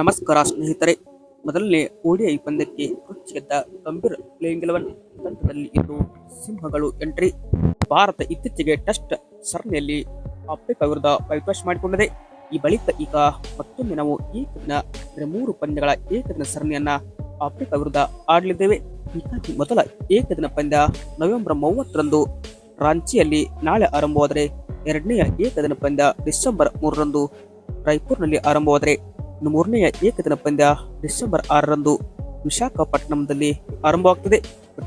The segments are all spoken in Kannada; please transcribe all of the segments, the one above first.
ನಮಸ್ಕಾರ ಸ್ನೇಹಿತರೆ. ಮೊದಲನೇ ಓಡಿಐ ಪಂದ್ಯಕ್ಕೆ ಗೆದ್ದ ಗಂಭೀರ್ ಪ್ಲೇಯಿಂಗ್ ಎಲೆವನ್ ತಂಡದಲ್ಲಿ ಇಂದು ಸಿಂಹಗಳು ಎಂಟ್ರಿ. ಭಾರತ ಇತ್ತೀಚೆಗೆ ಟೆಸ್ಟ್ ಸರಣಿಯಲ್ಲಿ ಆಫ್ರಿಕಾ ವಿರುದ್ಧ ಕೈವಶ ಮಾಡಿಕೊಂಡಿದೆ. ಈ ಬಳಿಕ ಈಗ ಮತ್ತೊಮ್ಮೆ ನಾವು ಏಕದಿನ ಅಂದರೆ ಮೂರು ಪಂದ್ಯಗಳ ಏಕದಿನ ಸರಣಿಯನ್ನ ಆಫ್ರಿಕಾ ವಿರುದ್ಧ ಆಡಲಿದ್ದೇವೆ. ಹೀಗಾಗಿ ಮೊದಲ ಏಕದಿನ ಪಂದ್ಯ ನವೆಂಬರ್ ಮೂವತ್ತರಂದು ರಾಂಚಿಯಲ್ಲಿ ನಾಳೆ ಆರಂಭವಾದರೆ ಎರಡನೆಯ ಏಕದಿನ ಪಂದ್ಯ ಡಿಸೆಂಬರ್ ಮೂರರಂದು ರಾಯ್ಪುರ್ನಲ್ಲಿ ಆರಂಭವಾದರೆ ಮೂರನೆಯ ಏಕದಿನ ಪಂದ್ಯ ಡಿಸೆಂಬರ್ ಆರರಂದು ವಿಶಾಖಪಟ್ಟಣಂದಲ್ಲಿ ಆರಂಭವಾಗ್ತದೆ.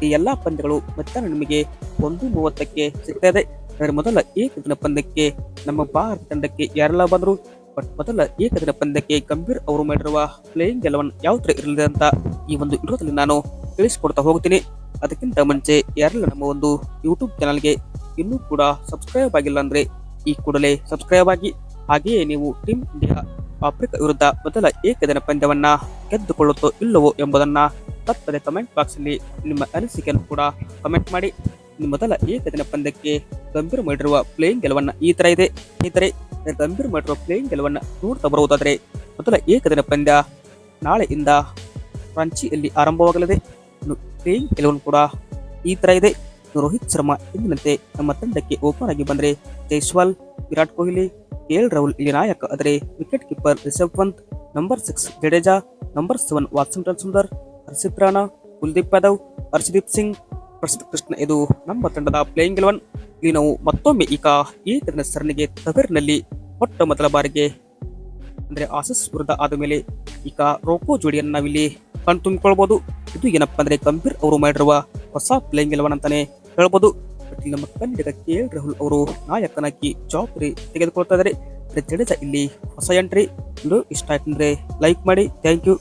ಈ ಎಲ್ಲಾ ಪಂದ್ಯಗಳು ಮಧ್ಯಾಹ್ನ ನಿಮಗೆ ಒಂದು ಮೂವತ್ತಕ್ಕೆ ಸಿಗ್ತಾ ಇದೆ. ಅದರ ಮೊದಲ ಏಕದಿನ ಪಂದ್ಯಕ್ಕೆ ನಮ್ಮ ಭಾರತ ತಂಡಕ್ಕೆ ಯಾರೆಲ್ಲ ಬಂದರು? ಬಟ್ ಮೊದಲ ಏಕದಿನ ಪಂದ್ಯಕ್ಕೆ ಗಂಭೀರ್ ಅವರು ಮಾಡಿರುವ ಪ್ಲೇಯಿಂಗ್ ಎಲೆವನ್ ಯಾವ ತರ ಇರಲಿದೆ ಅಂತ ಈ ಒಂದು ವಿಡಿಯೋದಲ್ಲಿ ನಾನು ತಿಳಿಸಿಕೊಡ್ತಾ ಹೋಗ್ತೀನಿ. ಅದಕ್ಕಿಂತ ಮುಂಚೆ ಯಾರೆಲ್ಲ ನಮ್ಮ ಒಂದು ಯೂಟ್ಯೂಬ್ ಚಾನಲ್ಗೆ ಇನ್ನೂ ಕೂಡ ಸಬ್ಸ್ಕ್ರೈಬ್ ಆಗಿಲ್ಲ ಅಂದ್ರೆ ಈ ಕೂಡಲೇ ಸಬ್ಸ್ಕ್ರೈಬ್ ಆಗಿ. ಹಾಗೆಯೇ ನೀವು ಟೀಮ್ ಇಂಡಿಯಾ ಆಫ್ರಿಕಾ ವಿರುದ್ಧ ಮೊದಲ ಏಕದಿನ ಪಂದ್ಯವನ್ನ ಗೆದ್ದುಕೊಳ್ಳುತ್ತೋ ಇಲ್ಲವೋ ಎಂಬುದನ್ನ ತಪ್ಪದೆ ಕಮೆಂಟ್ ಬಾಕ್ಸ್ ಅಲ್ಲಿ ನಿಮ್ಮ ಅನಿಸಿಕೆಯನ್ನು ಕೂಡ ಕಮೆಂಟ್ ಮಾಡಿ. ಮೊದಲ ಏಕದಿನ ಪಂದ್ಯಕ್ಕೆ ಗಂಭೀರ ಮಾಡಿರುವ ಪ್ಲೇಯಿಂಗ್ ಗೆಲುವನ್ನ ಈ ತರ ಇದೆ. ಸ್ನೇಹಿತರೆ, ಗಂಭೀರ ಮಾಡಿರುವ ಪ್ಲೇಯಿಂಗ್ ಗೆಲುವನ್ನ ನೋಡ್ತಾ ಬರುವುದಾದರೆ ಮೊದಲ ಏಕದಿನ ಪಂದ್ಯ ನಾಳೆಯಿಂದ ರಾಂಚಿಯಲ್ಲಿ ಆರಂಭವಾಗಲಿದೆ. ಪ್ಲೇಯಿಂಗ್ ಗೆಲುವನ್ನು ಕೂಡ ಈ ತರ ಇದೆ. ರೋಹಿತ್ ಶರ್ಮಾ ಎಂದಿನಂತೆ ನಮ್ಮ ತಂಡಕ್ಕೆ ಓಪನ್ ಆಗಿ ಬಂದರೆ ಜೈಸ್ವಾಲ್, ವಿರಾಟ್ ಕೊಹ್ಲಿ ಎಲ್ ರಾಹುಲ್ ಇಲ್ಲಿ ನಾಯಕ, ಆದರೆ wicket keeper Rishabh Pant number six Jadeja number seven Washington Sundar, Harshit Rana, Kuldeep Yadav, Harshdeep Singh Prasidh Krishna ಇದು ನಮ್ಮ ತಂಡದ ಪ್ಲೇಯಿಂಗ್ ಎಲೆವನ್ ಇಲ್ಲಿ ನಾವು ಮತ್ತೊಮ್ಮೆ ಈಗ ಏಕದಿನ ಸರಣಿಗೆ ತವರಿನಲ್ಲಿ ಮೊಟ್ಟ ಮೊದಲ ಬಾರಿಗೆ, ಅಂದ್ರೆ ಆಸೀಸ್ ವಿರುದ್ಧ ಆದ ಮೇಲೆ ಈಗ ರೋಕೋ ಜೋಡಿಯನ್ನು ನಾವಿಲ್ಲಿ ಕಣ್ತುಂಬಿಕೊಳ್ಬೋದು. ಇದು ಏನಪ್ಪಾ ಅಂದ್ರೆ ಗಂಭೀರ್ ಅವರು ಮಾಡಿರುವ ಹೊಸ ಪ್ಲೇಯಿಂಗ್ ಎಲೆವನ್ ಅಂತಾನೆ ಹೇಳ್ಬೋದು. ನಮ್ಮ ಕನ್ನಡಿಗ ಕೆ ಎಲ್ ರಾಹುಲ್ ಅವರು ನಾಯಕನಾಗಿ ಜವಾಬ್ದಾರಿ ತೆಗೆದುಕೊಳ್ತಾ ಇದ್ದಾರೆ ಜಡೇಜಾ ಇಲ್ಲಿ ಹೊಸ ಎಂಟ್ರಿ ಇದು ಇಷ್ಟ ಆಯ್ತಂದ್ರೆ ಲೈಕ್ ಮಾಡಿ. Thank you